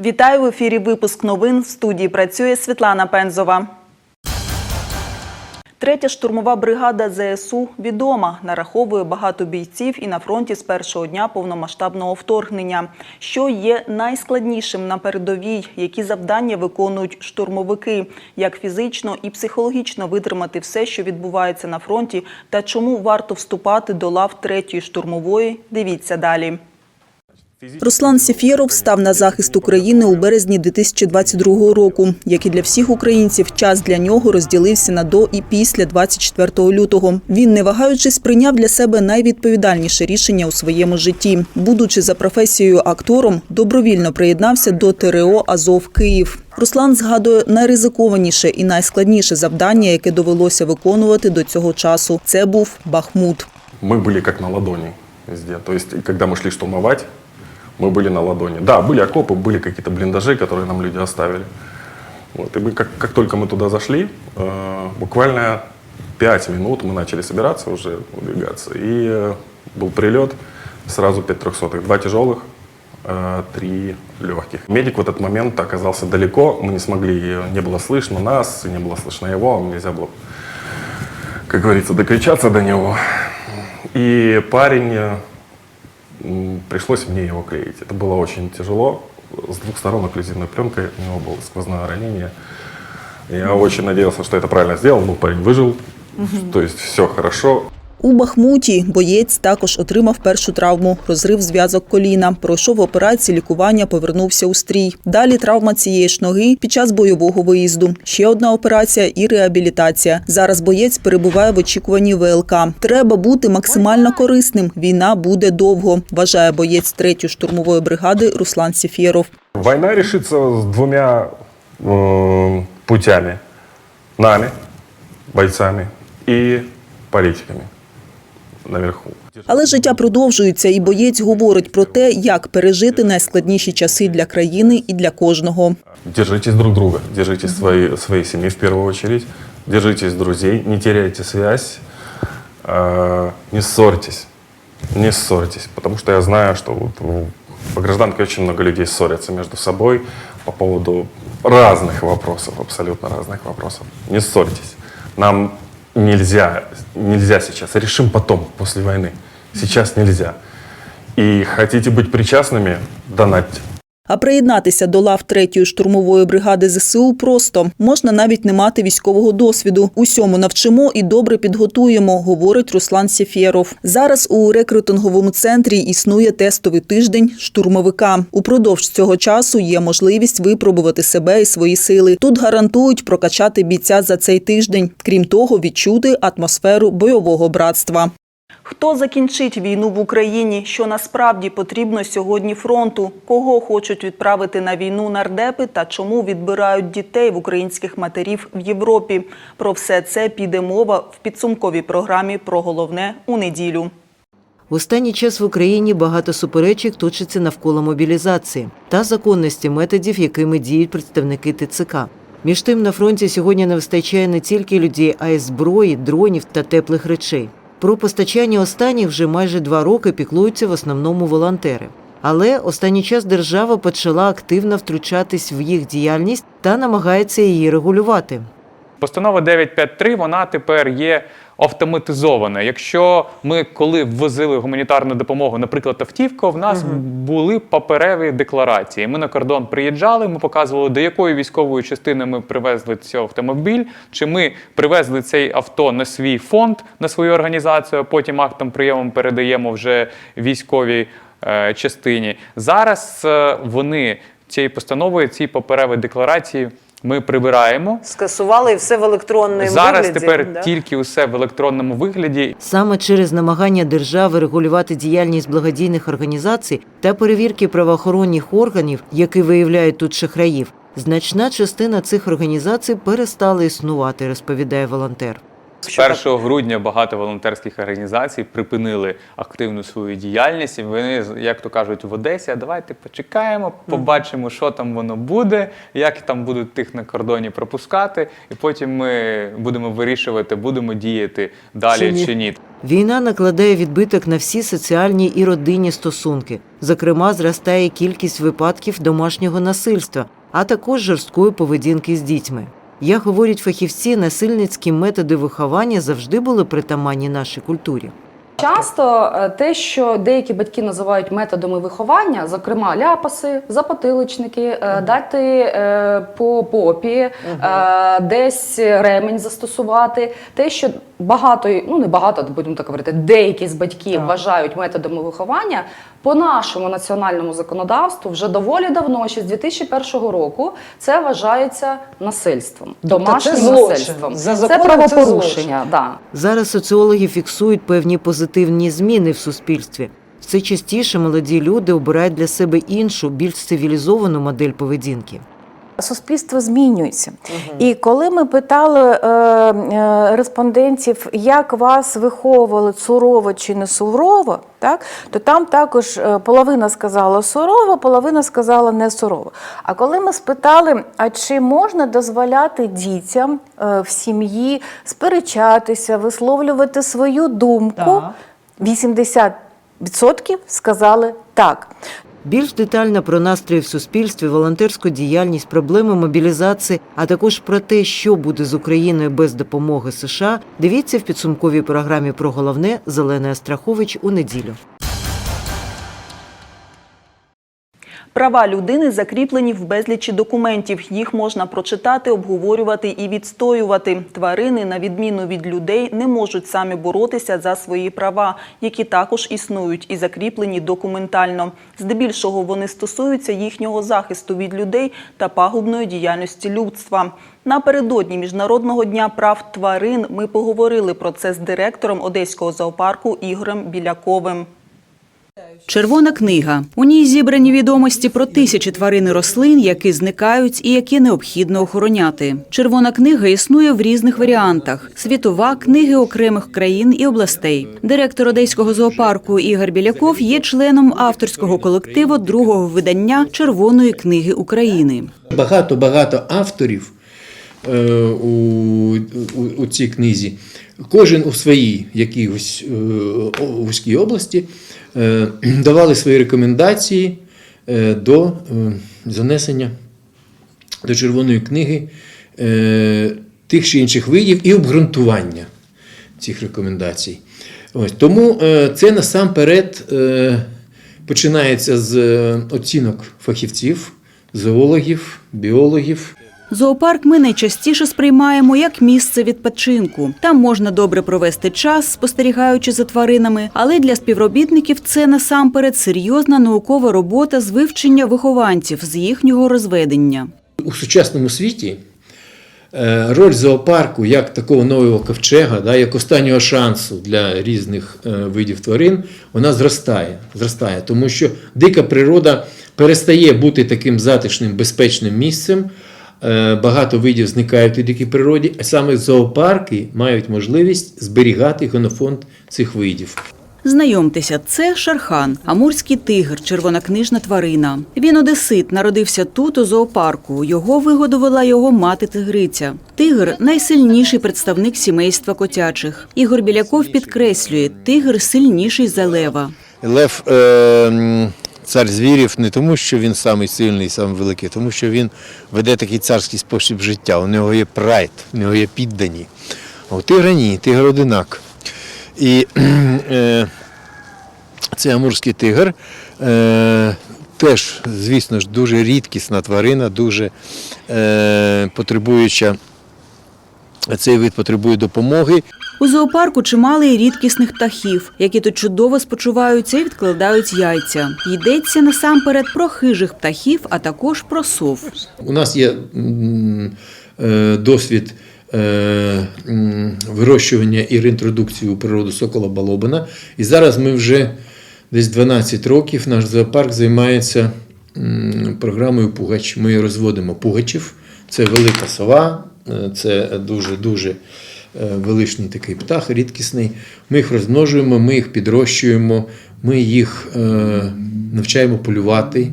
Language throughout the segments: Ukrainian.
Вітаю в ефірі. Випуск новин в студії працює Світлана Пензова. Третя штурмова бригада ЗСУ відома, нараховує багато бійців і на фронті з першого дня повномасштабного вторгнення. Що є найскладнішим на передовій, які завдання виконують штурмовики, як фізично і психологічно витримати все, що відбувається на фронті, та чому варто вступати до лав третьої штурмової. Дивіться далі. Руслан Сєфєров став на захист України у березні 2022 року. Як і для всіх українців, час для нього розділився на до і після 24 лютого. Він, не вагаючись, прийняв для себе найвідповідальніше рішення у своєму житті. Будучи за професією актором, добровільно приєднався до ТРО Азов Київ. Руслан згадує найризикованіше і найскладніше завдання, яке довелося виконувати до цього часу. Це був Бахмут. мы были как на ладони везде. То есть, и когда мы шли штурмовать, мы были на ладони. Да, были окопы, были какие-то блиндажи, которые нам люди оставили. Вот, и мы, как, как только мы туда зашли, э, буквально 5 минут мы начали собираться уже, выдвигаться. И э, был прилет, сразу 5 трехсотых. Два тяжелых, э, три легких. Медик в этот момент оказался далеко, мы не смогли, не было слышно нас, не было слышно его, нельзя было, как говорится, докричаться до него. И парень, э, пришлось мне его клеить. Это было очень тяжело. С двух сторон окклюзивной пленкой, у него было сквозное ранение. Я очень надеялся, что это правильно сделал. Ну, парень выжил. То есть все хорошо. У Бахмуті боєць також отримав першу травму – розрив зв'язок коліна. Пройшов операцію, лікування, повернувся у стрій. Далі травма цієї ж ноги під час бойового виїзду. Ще одна операція і реабілітація. Зараз боєць перебуває в очікуванні ВЛК. Треба бути максимально корисним. Війна буде довго, вважає боєць третьої штурмової бригади Руслан Сєфєров. Война решится с двумя э, путями. Нами, бойцами и политиками наверху. Але життя продовжується, і боєць говорить про те, як пережити найскладніші часи для країни і для кожного. Держитесь друг друга, держитесь своей, своей семьи в первую очередь, держитесь друзей, не теряйте связь, э, не ссорьтесь, не ссорьтесь, потому что я знаю, что вот, ну, по гражданке очень много людей ссорятся между собой по поводу разных вопросов, абсолютно разных вопросов. Не ссорьтесь. Нам нельзя, нельзя сейчас, решим потом, после войны. Сейчас нельзя. И хотите быть причастными, донатьте. А приєднатися до лав третьої штурмової бригади ЗСУ просто можна навіть не мати військового досвіду. Усьому навчимо і добре підготуємо, говорить Руслан Сєфєров. Зараз у рекрутинговому центрі існує тестовий тиждень штурмовика. Упродовж цього часу є можливість випробувати себе і свої сили. Тут гарантують прокачати бійця за цей тиждень. Крім того, відчути атмосферу бойового братства. Хто закінчить війну в Україні? Що насправді потрібно сьогодні фронту? Кого хочуть відправити на війну нардепи та чому відбирають дітей в українських матерів в Європі? Про все це піде мова в підсумковій програмі про головне у неділю. В останній час в Україні багато суперечок точиться навколо мобілізації та законності методів, якими діють представники ТЦК. Між тим на фронті сьогодні не вистачає не тільки людей, а й зброї, дронів та теплих речей. Про постачання останніх вже майже два роки піклуються в основному волонтери. Але останній час держава почала активно втручатись в їх діяльність та намагається її регулювати. Постанова 953 вона тепер є автоматизована. Якщо ми коли ввозили гуманітарну допомогу, наприклад, автівку, в нас були папереві декларації. Ми на кордон приїжджали, ми показували, до якої військової частини ми привезли цей автомобіль, чи ми привезли цей авто на свій фонд, на свою організацію, а потім актом прийомом передаємо вже військовій е, частині. Зараз е, вони цією постановою, ці папереві декларації. Ми прибираємо Скасували і все в електронному Зараз вигляді. тепер да? тільки усе в електронному вигляді. Саме через намагання держави регулювати діяльність благодійних організацій та перевірки правоохоронних органів, які виявляють тут шахраїв, значна частина цих організацій перестала існувати, розповідає волонтер. З 1 грудня багато волонтерських організацій припинили активну свою діяльність. І вони, як то кажуть, в Одесі, а давайте почекаємо, побачимо, що там воно буде, як там будуть тих на кордоні пропускати, і потім ми будемо вирішувати, будемо діяти далі Чи ні. чи ні. Війна накладає відбиток на всі соціальні і родинні стосунки. Зокрема, зростає кількість випадків домашнього насильства, а також жорсткої поведінки з дітьми. Як говорять фахівці, насильницькі методи виховання завжди були притаманні нашій культурі. Часто е, те, що деякі батьки називають методами виховання, зокрема ляпаси, запотиличники, е, дати е, по попі, десь ремень застосувати, те, що багато, ну не багато, будемо так говорити, деякі з батьків вважають методами виховання, по нашому національному законодавству вже доволі давно, ще з 2001 року, це вважається насильством, домашнім це злочин. насильством. За це законом це правопорушення. Да. Зараз соціологи фіксують певні позитивні зміни в суспільстві. Все частіше молоді люди обирають для себе іншу, більш цивілізовану модель поведінки. Суспільство змінюється. І коли ми питали е, е, респондентів, як вас виховували сурово чи не сурово, так, то там також е, половина сказала сурово, половина сказала не сурово. А коли ми спитали, а чи можна дозволяти дітям е, в сім'ї сперечатися, висловлювати свою думку, 80% сказали так. Більш детально про настрої в суспільстві, волонтерську діяльність, проблеми мобілізації, а також про те, що буде з Україною без допомоги США, дивіться в підсумковій програмі про головне Зелена Страхович у неділю. Права людини закріплені в безлічі документів. Їх можна прочитати, обговорювати і відстоювати. Тварини, на відміну від людей, не можуть самі боротися за свої права, які також існують і закріплені документально. Здебільшого вони стосуються їхнього захисту від людей та пагубної діяльності людства. Напередодні Міжнародного дня прав тварин ми поговорили про це з директором Одеського зоопарку Ігорем Біляковим. Червона книга. У ній зібрані відомості про тисячі тварин і рослин, які зникають і які необхідно охороняти. Червона книга існує в різних варіантах: світова, книги окремих країн і областей. Директор одеського зоопарку Ігор Біляков є членом авторського колективу другого видання Червоної книги України. Багато багато авторів е, у, у, у цій книзі. Кожен у своїй якійсь е, вузькій області давали свої рекомендації е, до е, занесення до червоної книги е, тих чи інших видів і обґрунтування цих рекомендацій. Ось, тому е, це насамперед е, починається з е, оцінок фахівців, зоологів, біологів. Зоопарк ми найчастіше сприймаємо як місце відпочинку. Там можна добре провести час, спостерігаючи за тваринами, але для співробітників це насамперед серйозна наукова робота з вивчення вихованців з їхнього розведення. У сучасному світі е, роль зоопарку як такого нового ковчега, да, як останнього шансу для різних е, видів тварин, вона зростає, зростає, тому що дика природа перестає бути таким затишним, безпечним місцем. Е, Багато видів зникають у дикій природі, а саме зоопарки мають можливість зберігати генофонд цих видів. Знайомтеся, це Шархан, амурський тигр, червонокнижна тварина. Він одесит, народився тут, у зоопарку. Його вигодувала його мати тигриця. Тигр найсильніший представник сімейства котячих. Ігор Біляков підкреслює, тигр сильніший за лева. Лев е, цар звірів не тому, що він самий сильний, самий великий, тому що він веде такий царський спосіб життя. У нього є прайд, у нього є піддані. А у тигра ні, тигр одинак. І е, цей амурський тигр е, теж, звісно ж, дуже рідкісна тварина, дуже е, потребуюча. Цей вид потребує допомоги. У зоопарку чимало і рідкісних птахів, які тут чудово спочиваються і відкладають яйця. Йдеться насамперед про хижих птахів, а також про сов. У нас є е, досвід е, вирощування і реінтродукції у природу сокола балобина. І зараз ми вже десь 12 років наш зоопарк займається програмою Пугач. Ми розводимо пугачів. Це велика сова, це дуже-дуже е, величний такий птах, рідкісний. Ми їх розмножуємо, ми їх підрощуємо, ми їх е, навчаємо полювати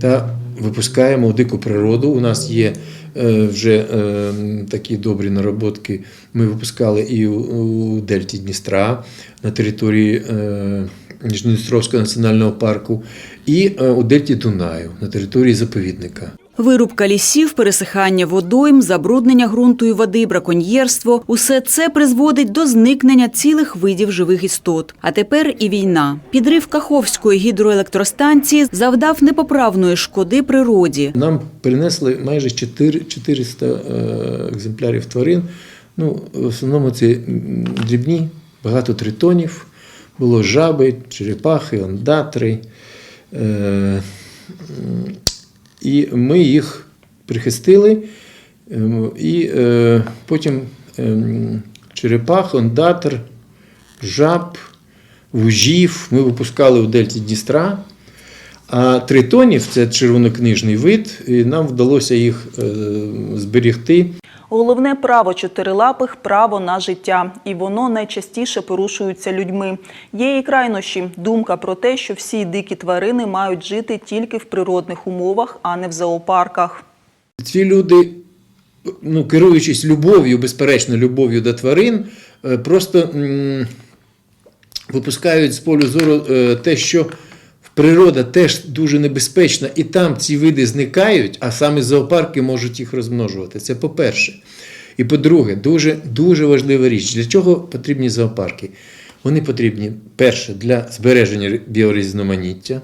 та випускаємо у дику природу. У нас є е, вже е, такі добрі нароботки. Ми випускали і у, Дельті Дністра на території е, Нижньодністровського національного парку, і е, у Дельті Дунаю на території заповідника. Вирубка лісів, пересихання водойм, забруднення ґрунту і води, браконьєрство – усе це призводить до зникнення цілих видів живих істот. А тепер і війна. Підрив Каховської гідроелектростанції завдав непоправної шкоди природі. Нам принесли майже 400 е, екземплярів тварин. Ну, в основному це дрібні, багато тритонів. Було жаби, черепахи, ондатри. Е, і ми їх прихистили. ем, І е, потім ем, черепах, ондатр, жаб, вужів ми випускали у Дельті Дністра. А тритонів це червонокнижний вид, і нам вдалося їх е, зберігти. Головне право чотирилапих право на життя, і воно найчастіше порушується людьми. Є і крайнощі думка про те, що всі дикі тварини мають жити тільки в природних умовах, а не в зоопарках. Ці люди, ну, керуючись любов'ю, безперечно, любов'ю до тварин, е, просто м, випускають з полю зору е, те, що природа теж дуже небезпечна, і там ці види зникають, а саме зоопарки можуть їх розмножувати. Це по-перше. І по-друге, дуже, дуже важлива річ, для чого потрібні зоопарки? Вони потрібні, перше, для збереження біорізноманіття,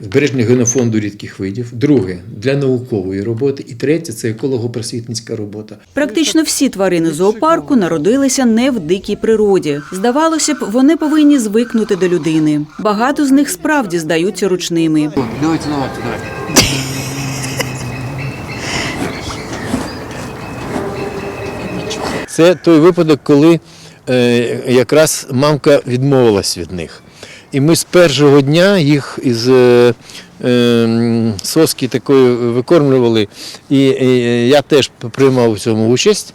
збереження генофонду рідких видів, друге для наукової роботи, і третє це еколого-просвітницька робота. Практично всі тварини зоопарку народилися не в дикій природі. Здавалося б, вони повинні звикнути до людини. Багато з них справді здаються ручними. Давайте, давайте, давайте. Це той випадок, коли е, якраз мамка відмовилась від них. І ми з першого дня їх із е, е, соски такої викормлювали, і, і я теж приймав у цьому участь,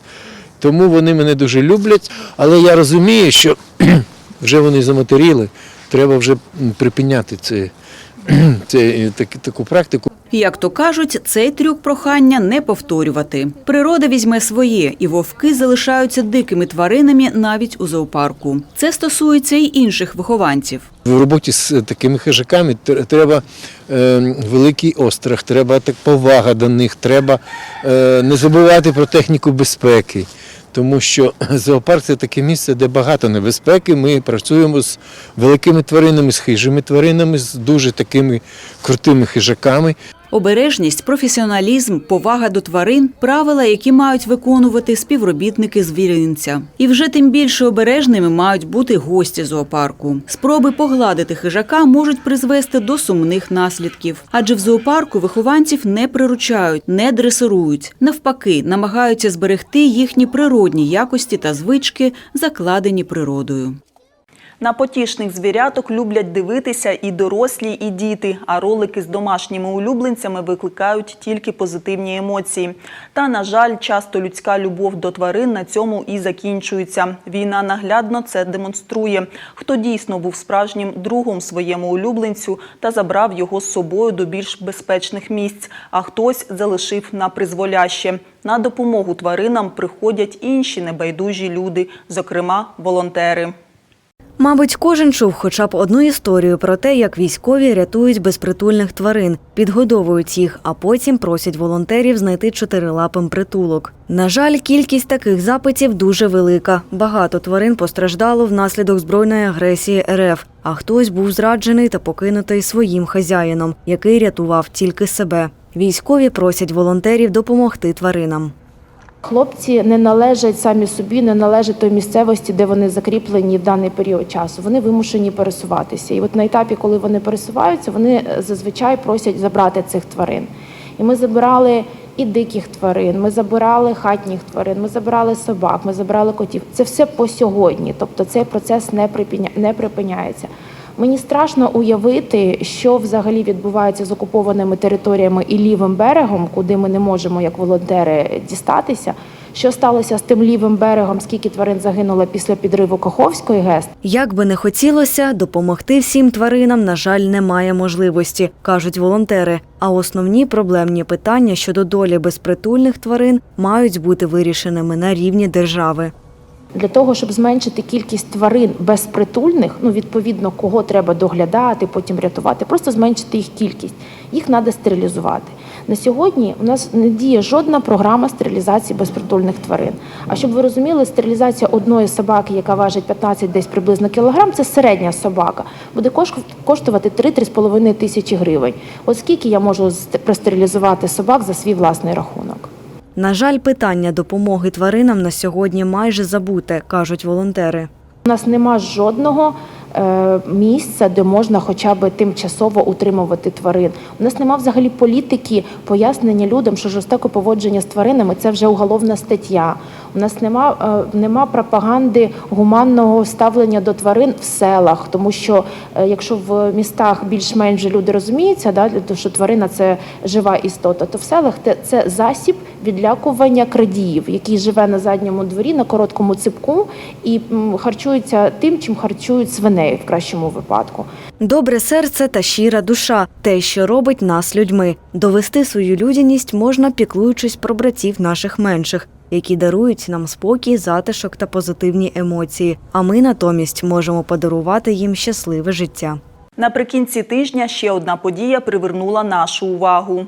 тому вони мене дуже люблять. Але я розумію, що вже вони заматеріли, треба вже припиняти це, це, так, таку практику. Як то кажуть, цей трюк прохання не повторювати. Природа візьме своє, і вовки залишаються дикими тваринами навіть у зоопарку. Це стосується й інших вихованців. В роботі з такими хижаками тр- треба е, великий острах, треба так повага до них, треба е, не забувати про техніку безпеки. Тому що зоопарк це таке місце, де багато небезпеки. Ми працюємо з великими тваринами, з хижими тваринами, з дуже такими крутими хижаками. Обережність, професіоналізм, повага до тварин правила, які мають виконувати співробітники звіринця. І вже тим більше обережними мають бути гості зоопарку. Спроби погладити хижака можуть призвести до сумних наслідків, адже в зоопарку вихованців не приручають, не дресирують. Навпаки, намагаються зберегти їхні природні якості та звички, закладені природою. На потішних звіряток люблять дивитися і дорослі, і діти, а ролики з домашніми улюбленцями викликають тільки позитивні емоції. Та, на жаль, часто людська любов до тварин на цьому і закінчується. Війна наглядно це демонструє. Хто дійсно був справжнім другом своєму улюбленцю та забрав його з собою до більш безпечних місць, а хтось залишив на призволяще. На допомогу тваринам приходять інші небайдужі люди, зокрема волонтери. Мабуть, кожен чув хоча б одну історію про те, як військові рятують безпритульних тварин, підгодовують їх, а потім просять волонтерів знайти чотирилапим притулок. На жаль, кількість таких запитів дуже велика. Багато тварин постраждало внаслідок збройної агресії РФ, а хтось був зраджений та покинутий своїм хазяїном, який рятував тільки себе. Військові просять волонтерів допомогти тваринам. Хлопці не належать самі собі, не належать той місцевості, де вони закріплені в даний період часу. Вони вимушені пересуватися. І от на етапі, коли вони пересуваються, вони е, зазвичай просять забрати цих тварин. І ми забирали і диких тварин, ми забирали хатніх тварин, ми забирали собак, ми забирали котів. Це все по сьогодні. Тобто цей процес не припиня- не припиняється. Мені страшно уявити, що взагалі відбувається з окупованими територіями і лівим берегом, куди ми не можемо як волонтери дістатися. Що сталося з тим лівим берегом? Скільки тварин загинуло після підриву Каховської ГЕС? Як би не хотілося, допомогти всім тваринам, на жаль, немає можливості, кажуть волонтери. А основні проблемні питання щодо долі безпритульних тварин мають бути вирішеними на рівні держави. Для того, щоб зменшити кількість тварин безпритульних, ну відповідно, кого треба доглядати, потім рятувати, просто зменшити їх кількість. Їх треба стерилізувати. На сьогодні у нас не діє жодна програма стерилізації безпритульних тварин. А щоб ви розуміли, стерилізація одної собаки, яка важить 15 десь приблизно кілограм, це середня собака, буде кош- коштувати 3-3,5 тисячі гривень. От скільки я можу ст- простерилізувати собак за свій власний рахунок? На жаль, питання допомоги тваринам на сьогодні майже забуте, кажуть волонтери. У нас нема жодного е, місця, де можна хоча б тимчасово утримувати тварин. У нас нема взагалі політики пояснення людям, що жорстоке поводження з тваринами це вже уголовна стаття. У нас нема, е, нема пропаганди гуманного ставлення до тварин в селах, тому що е, якщо в містах більш-менш люди розуміються, да, що тварина це жива істота, то в селах це засіб відлякування крадіїв, який живе на задньому дворі на короткому ципку і харчується тим, чим харчують свиней в кращому випадку. Добре серце та щира душа те, що робить нас людьми. Довести свою людяність можна, піклуючись про братів наших менших, які дарують нам спокій, затишок та позитивні емоції. А ми натомість можемо подарувати їм щасливе життя. Наприкінці тижня ще одна подія привернула нашу увагу.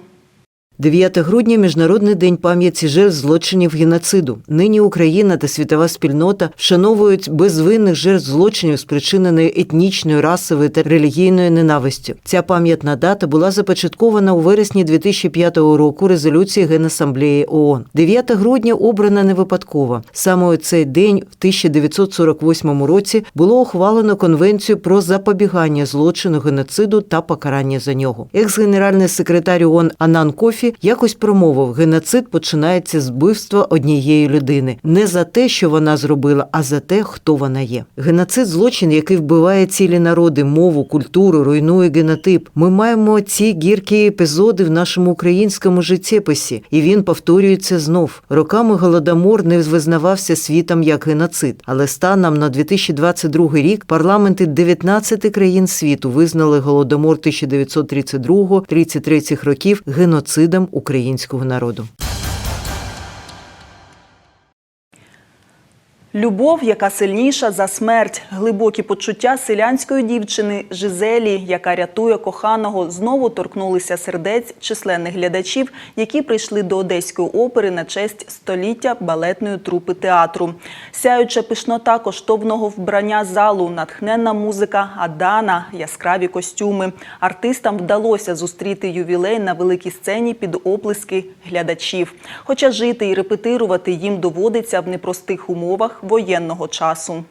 9 грудня Міжнародний день пам'яті жертв злочинів геноциду. Нині Україна та світова спільнота вшановують безвинних жертв злочинів, спричиненої етнічною, расовою та релігійною ненавистю. Ця пам'ятна дата була започаткована у вересні 2005 року резолюції Генасамблеї ООН. 9 грудня обрана не випадково. Саме у цей день, в 1948 році, було ухвалено конвенцію про запобігання злочину геноциду та покарання за нього. Екс-генеральний секретар ООН Анан Кофі якось промовив: геноцид починається з вбивства однієї людини не за те, що вона зробила, а за те, хто вона є. Геноцид злочин, який вбиває цілі народи, мову, культуру, руйнує генотип. Ми маємо ці гіркі епізоди в нашому українському життєписі, і він повторюється знов. Роками голодомор не визнавався світом як геноцид, але станом на 2022 рік парламенти 19 країн світу визнали голодомор 1932-33 років геноцидом українського народу. Любов, яка сильніша за смерть, глибокі почуття селянської дівчини Жизелі, яка рятує коханого, знову торкнулися сердець численних глядачів, які прийшли до Одеської опери на честь століття балетної трупи театру. Сяюча пишнота коштовного вбрання залу, натхненна музика Адана, яскраві костюми. Артистам вдалося зустріти ювілей на великій сцені під оплески глядачів. Хоча жити і репетирувати їм доводиться в непростих умовах воєнного часу.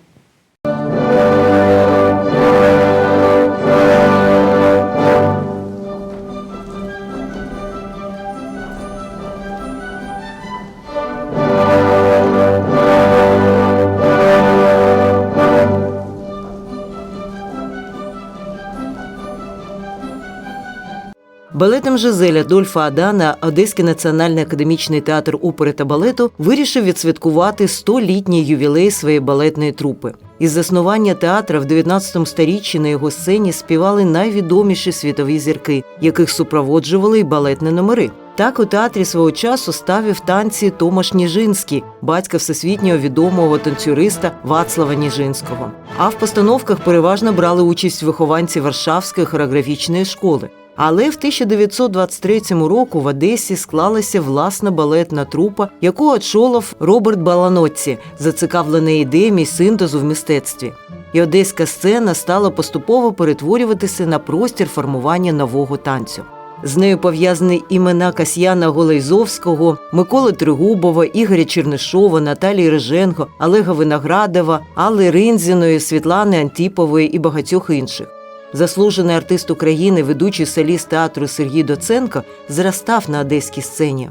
Балетом Жизеля Дольфа Адана Одеський національний академічний театр опери та балету вирішив відсвяткувати 100-літній ювілей своєї балетної трупи. Із заснування театра в 19 сторіччі на його сцені співали найвідоміші світові зірки, яких супроводжували й балетні номери. Так у театрі свого часу ставив танці Томаш Ніжинський, батька всесвітнього відомого танцюриста Вацлава Ніжинського. А в постановках переважно брали участь вихованці Варшавської хореографічної школи. Але в 1923 року в Одесі склалася власна балетна трупа, яку очолив Роберт Баланоцці, зацікавлений ідеями синтезу в мистецтві. І одеська сцена стала поступово перетворюватися на простір формування нового танцю. З нею пов'язані імена Касьяна Голейзовського, Миколи Тригубова, Ігоря Чернишова, Наталії Риженко, Олега Виноградова, Алли Ринзіної, Світлани Антіпової і багатьох інших. Заслужений артист України, ведучий соліст театру Сергій Доценко, зростав на одеській сцені.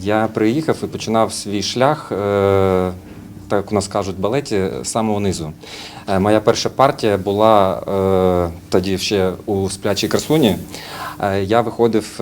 Я приїхав і починав свій шлях, е, так у нас кажуть, балеті з самого низу. Е, Моя перша партія була е, тоді ще у сплячій красуні. Я виходив,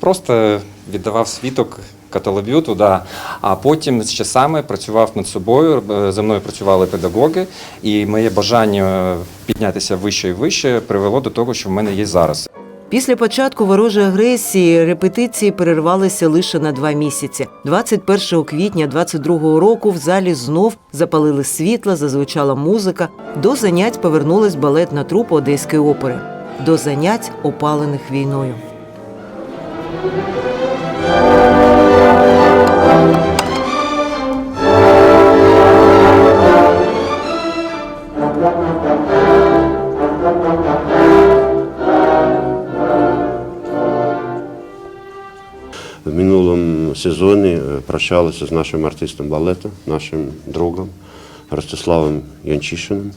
просто віддавав світок каталаб'юту, да. а потім з часами працював над собою, е, за мною працювали педагоги, і моє бажання піднятися вище і вище привело до того, що в мене є зараз. Після початку ворожої агресії репетиції перервалися лише на два місяці. 21 квітня 22 року в залі знов запалили світла, зазвучала музика. До занять повернулась балетна трупа Одеської опери. До занять, опалених війною. Сезоні е, прощалися з нашим артистом балету, нашим другом Ростиславом Янчишиним,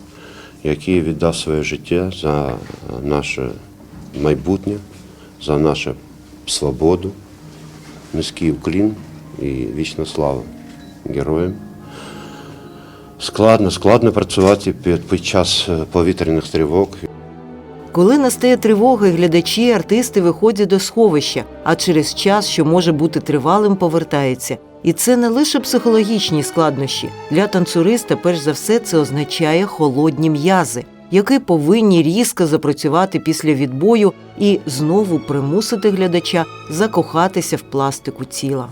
який віддав своє життя за наше майбутнє, за нашу свободу, низький уклін і вічна слава героям. Складно, складно працювати під, під час е, повітряних тривог. Коли настає тривога, глядачі, артисти виходять до сховища, а через час, що може бути тривалим, повертаються. І це не лише психологічні складнощі. Для танцюриста, перш за все, це означає холодні м'язи, які повинні різко запрацювати після відбою і знову примусити глядача закохатися в пластику тіла.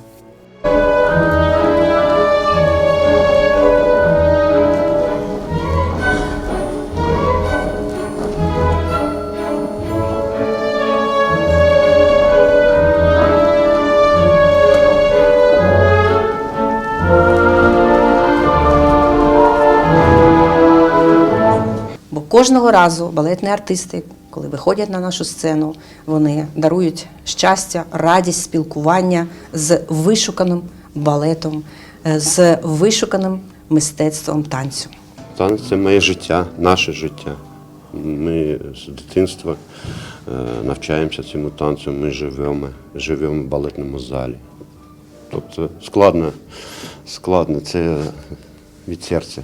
Кожного разу балетні артисти, коли виходять на нашу сцену, вони дарують щастя, радість спілкування з вишуканим балетом, е, з вишуканим мистецтвом танцю. Танець це моє життя, наше життя. Ми з дитинства е, навчаємося цьому танцю, ми живемо, живемо в балетному залі. Тобто складно, складно, це від серця.